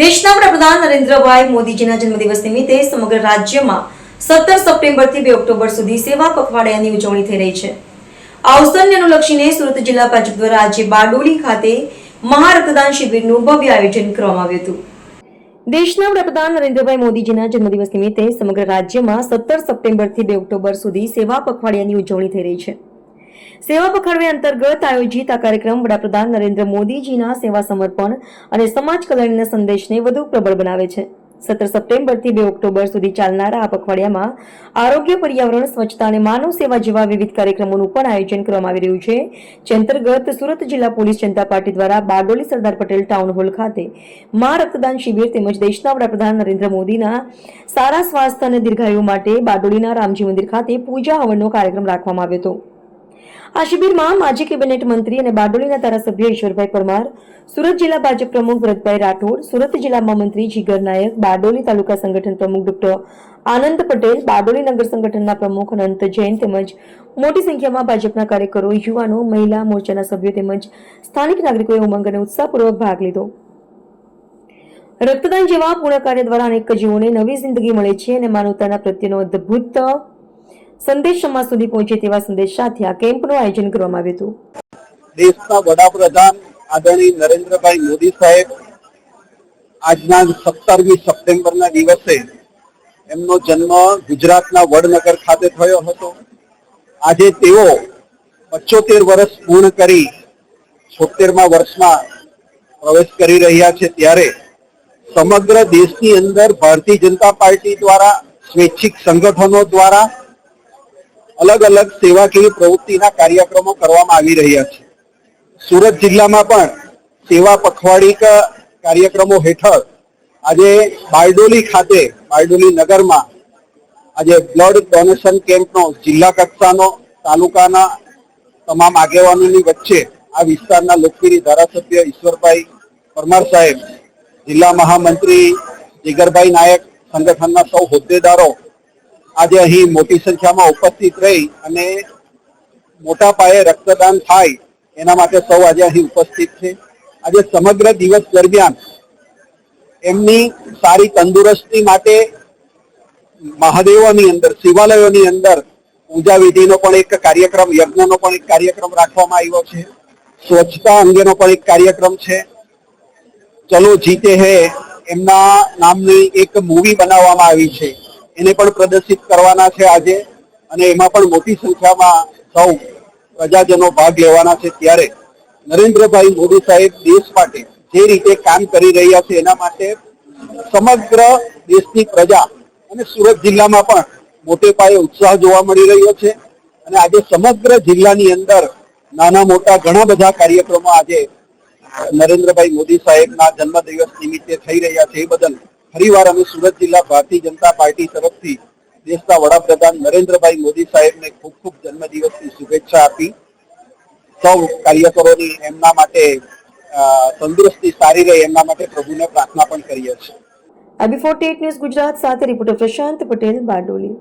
દેશના વડાપ્રધાન નરેન્દ્રભાઈ મોદીજીના જન્મદિવસ નિમિત્તે સમગ્ર રાજ્યમાં સત્તર સપ્ટેમ્બરથી બે ઓક્ટોબર સુધી સેવા પખવાડિયાની ઉજવણી થઈ રહી છે. આ અવસરને અનુલક્ષીને સુરત જિલ્લા ભાજપ દ્વારા આજે બારડોલી ખાતે મહારક્તદાન શિબિરનું ભવ્ય આયોજન કરવામાં આવ્યું હતું. દેશના વડાપ્રધાન નરેન્દ્રભાઈ મોદીજીના જન્મદિવસ નિમિત્તે સમગ્ર રાજ્યમાં સત્તર સપ્ટેમ્બરથી બે ઓક્ટોબર સુધી સેવા પખવાડિયાની ઉજવણી થઈ રહી છે. સેવા પખડવે અંતર્ગત આયોજિત આ કાર્યક્રમ વડાપ્રધાન નરેન્દ્ર મોદીજીના સેવા સમર્પણ અને સમાજ કલ્યાણના સંદેશને વધુ પ્રબળ બનાવે છે. સત્તર સપ્ટેમ્બરથી બે ઓક્ટોબર સુધી ચાલનારા આ પખવાડિયામાં આરોગ્ય, પર્યાવરણ, સ્વચ્છતા અને માનવ સેવા જેવા વિવિધ કાર્યક્રમોનું પણ આયોજન કરવામાં આવી રહ્યું છે. જે અંતર્ગત સુરત જિલ્લા પોલીસ જનતા પાર્ટી દ્વારા બારડોલી સરદાર પટેલ ટાઉન હોલ ખાતે મા રક્તદાન શિબિર તેમજ દેશના વડાપ્રધાન નરેન્દ્ર મોદીના સારા સ્વાસ્થ્ય અને દીર્ઘાયુ માટે બારડોલીના રામજી મંદિર ખાતે પૂજા હવનનો કાર્યક્રમ રાખવામાં આવ્યો હતો. આ શિબિરમાં માજી કેબિનેટ મંત્રી અને બારડોલીના ધારાસભ્ય ઈશ્વરભાઈ પરમાર, સુરત જિલ્લા ભાજપ પ્રમુખ ભરતભાઈ રાઠોડ, સુરત જિલ્લામાં મંત્રી જીગર નાયક, બારડોલી તાલુકા સંગઠન પ્રમુખ ડોક્ટર આનંદ પટેલ, બારડોલી નગર સંગઠનના પ્રમુખ અનંત જૈન તેમજ મોટી સંખ્યામાં ભાજપના કાર્યકરો, યુવાનો, મહિલા મોરચાના સભ્યો તેમજ સ્થાનિક નાગરિકોએ ઉમંગ અને ઉત્સાહપૂર્વક ભાગ લીધો. રક્તદાન જેવા પૂર્ણ કાર્ય દ્વારા અનેક જીવોને નવી જિંદગી મળે છે અને માનવતાના પ્રત્યેનો અદ્ભુત સંદેશ સમાજ સુધી પહોંચે તેવા સંદેશ સાથે આ કેમ્પનું આયોજન કરવામાં આવ્યું હતું. દેશના વડાપ્રધાન આદરણીય નરેન્દ્રભાઈ મોદી સાહેબ આજના સત્તરમી સપ્ટેમ્બરના દિવસે એમનો જન્મ ગુજરાતના વડનગર ખાતે થયો હતો. આજે તેઓ પચોતેર વર્ષ પૂર્ણ કરી છોતેરમા વર્ષમાં પ્રવેશ કરી રહ્યા છે ત્યારે સમગ્ર દેશની અંદર ભારતીય જનતા પાર્ટી દ્વારા સ્વૈચ્છિક સંગઠનો દ્વારા અલગ અલગ સેવાકીય પ્રવૃત્તિના કાર્યક્રમો કરવામાં આવી રહ્યા છે. સુરત જિલ્લામાં પણ સેવા પખવાડી કાર્યક્રમો હેઠળ આજે બારડોલી ખાતે, બારડોલી નગરમાં આજે બ્લડ ડોનેશન કેમ્પનો, જિલ્લા કક્ષાનો, તાલુકાના તમામ આગેવાનોની વચ્ચે આ વિસ્તારના લોકપ્રિય ધારાસભ્ય ઈશ્વરભાઈ પરમાર સાહેબ, જિલ્લા મહામંત્રી જીગરભાઈ નાયક, સંગઠનના સૌ હોદ્દેદારો આજે અહીં મોટી સંખ્યામાં ઉપસ્થિત રહી અને મોટા પાયે રક્તદાન થાય એના માટે સૌ આજે અહીં ઉપસ્થિત છે. આજે સમગ્ર દિવસ દરમિયાન એમની સારી તંદુરસ્તી માટે મહાદેવોની અંદર, શિવાલયોની અંદર પૂજા વિધિનો પણ એક કાર્યક્રમ, યજ્ઞનો પણ એક કાર્યક્રમ રાખવામાં આવ્યો છે. સ્વચ્છતા અંગેનો પણ એક કાર્યક્રમ છે. ચલો જીતે હે એમના નામની એક મૂવી બનાવવામાં આવી છે. એને પણ પ્રદર્શિત કરવાના છે આજે. અને એમાં પણ મોટી સંખ્યામાં સૌ પ્રજાજનો ભાગ લેવાના છે ત્યારે. નરેન્દ્રભાઈ મોદી સાહેબ દેશ માટે જે રીતે કામ કરી રહ્યા છે એના માટે સમગ્ર દેશની પ્રજા અને સુરત જિલ્લામાં પણ મોટે પાયે ઉત્સાહ જોવા મળી રહ્યો છે. અને આજે સમગ્ર જિલ્લાની અંદર નાના મોટા ઘણા બધા કાર્યક્રમો આજે નરેન્દ્રભાઈ મોદી સાહેબના જન્મદિવસ નિમિત્તે થઈ રહ્યા છે. એ બદલ ફરીવાર અમે સુરત જિલ્લા ભારતીય જનતા પાર્ટી તરફથી દેશના વડાપ્રધાન નરેન્દ્રભાઈ મોદી સાહેબને ખૂબ ખૂબ જન્મદિવસની શુભેચ્છા આપી. સૌ કાર્યકરોની એમના માટે તંદુરસ્તી સારી રહે એમના માટે પ્રભુને પ્રાર્થના પણ કરીએ છીએ. બી ફોર્ટી ન્યૂઝ ગુજરાત સાથે રિપોર્ટર પ્રશાંત પટેલ બારડોલી.